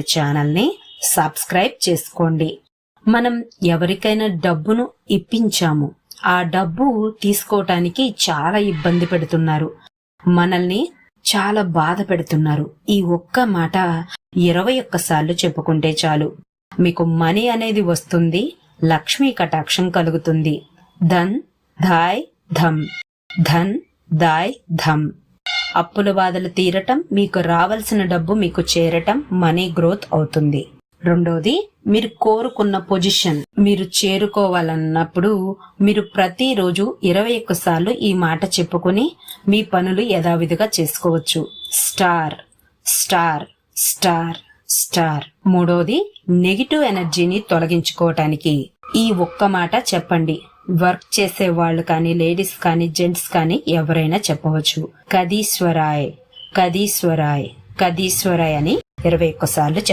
ఛానల్ని సబ్స్క్రైబ్ చేసుకోండి. మనం ఎవరికైనా డబ్బును ఇప్పించాము. ఆ డబ్బు తీసుకోవటానికి చాలా ఇబ్బంది పెడుతున్నారు. మనల్ని చాలా బాధ పెడుతున్నారు. ఈ ఒక్క మాట ఇరవై ఒక్కసార్లు చెప్పుకుంటే చాలు. మీకు మనీ అనేది వస్తుంది లక్ష్మీ కటాక్షం కలుగుతుంది. ధన్ ధాయ్ ధమ్. ధన్ దాయ్ ధమ్. అప్పుల బాధలు తీరటం మీకు రావాల్సిన డబ్బు మీకు చేరటం మనీ గ్రోత్ అవుతుంది. రెండోది మీరు కోరుకున్న పొజిషన్ మీరు చేరుకోవాలన్నప్పుడు మీరు ప్రతిరోజు ఇరవై సార్లు ఈ మాట చెప్పుకుని మీ పనులు యథావిధిగా చేసుకోవచ్చు. Star star star star. మూడోది నెగిటివ్ ఎనర్జీని తొలగించుకోవటానికి. ఈ ఒక్క మాట చెప్పండి. వర్క్ చేసే వాళ్ళు కానీ లేడీస్ కానీ జెంట్స్ కానీ ఎవరైనా చెప్పవచ్చు. కదీశ్వరాయ్ కదీశ్వరాయ్ కదీశ్వరాయ్ అని ఇరవై ఒక్కసార్లు